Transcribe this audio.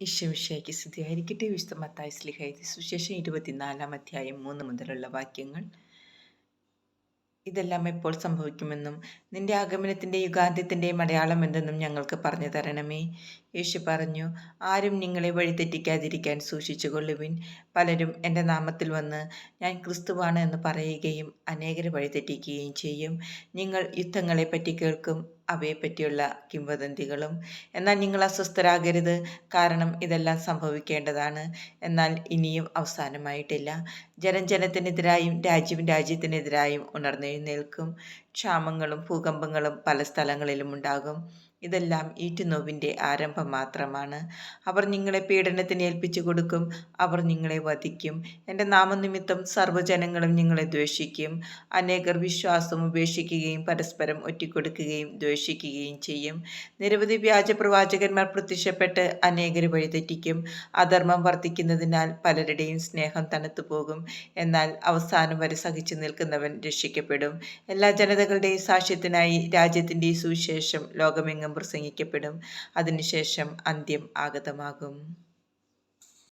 ഈശോമിശിഹായ്ക്ക് സ്തുതിയായിരിക്കട്ടെ വിശുദ്ധ മത്തായി സ്ലിഹൈതി സുശേഷം ഇരുപത്തിനാലാം അധ്യായം മൂന്ന് മുതലുള്ള വാക്യങ്ങൾ. ഇതെല്ലാം എപ്പോൾ സംഭവിക്കുമെന്നും നിന്റെ ആഗമനത്തിന്റെ യുഗാന്ത്യത്തിന്റെ അടയാളം എന്തെന്നും ഞങ്ങൾക്ക് പറഞ്ഞു തരണമേ. യേശു പറഞ്ഞു ആരും നിങ്ങളെ വഴിതെറ്റിക്കാതിരിക്കാൻ സൂക്ഷിച്ചുകൊള്ളുവിൻ. പലരും എന്റെ നാമത്തിൽ വന്ന് ഞാൻ ക്രിസ്തുവാണ് എന്ന് പറയുകയും അനേകരെ വഴിതെറ്റിക്കുകയും ചെയ്യും. നിങ്ങൾ യുദ്ധങ്ങളെപ്പറ്റി കേൾക്കും അവയെപ്പറ്റിയുള്ള കിംവദന്തികളും. എന്നാൽ നിങ്ങൾ അസ്വസ്ഥരാകരുത്. കാരണം ഇതെല്ലാം സംഭവിക്കേണ്ടതാണ്. എന്നാൽ ഇനിയും അവസാനമായിട്ടില്ല. ജനം ജനത്തിനെതിരായും രാജ്യം രാജ്യത്തിനെതിരായും ഉണർന്നെഴുന്നേൽക്കും. ക്ഷാമങ്ങളും ഭൂകമ്പങ്ങളും പല സ്ഥലങ്ങളിലും ഉണ്ടാകും. ഇതെല്ലാം ഈറ്റുനോവിന്റെ ആരംഭം മാത്രമാണ്. അവർ നിങ്ങളെ പീഡനത്തിന് ഏൽപ്പിച്ചു കൊടുക്കും. അവർ നിങ്ങളെ വധിക്കും. എന്റെ നാമനിമിത്തം സർവജനങ്ങളും നിങ്ങളെ ദ്വേഷിക്കും. അനേകർ വിശ്വാസം ഉപേക്ഷിക്കുകയും പരസ്പരം ഒറ്റിക്കൊടുക്കുകയും ദ്വേഷിക്കുകയും ചെയ്യും. നിരവധി വ്യാജ പ്രവാചകന്മാർ പ്രത്യക്ഷപ്പെട്ട് അനേകർ വഴിതെറ്റിക്കും. അധർമ്മം വർദ്ധിക്കുന്നതിനാൽ പലരുടെയും സ്നേഹം തണുത്തു പോകും. എന്നാൽ അവസാനം വരെ സഹിച്ചു നിൽക്കുന്നവൻ രക്ഷിക്കപ്പെടും. എല്ലാ ജനതകളുടെയും സാക്ഷ്യത്തിനായി രാജ്യത്തിന്റെ സുവിശേഷം ലോകമെങ്ങും പ്രസംഗിക്കപ്പെടും. അതിനുശേഷം അന്ത്യം ആഗതമാകും.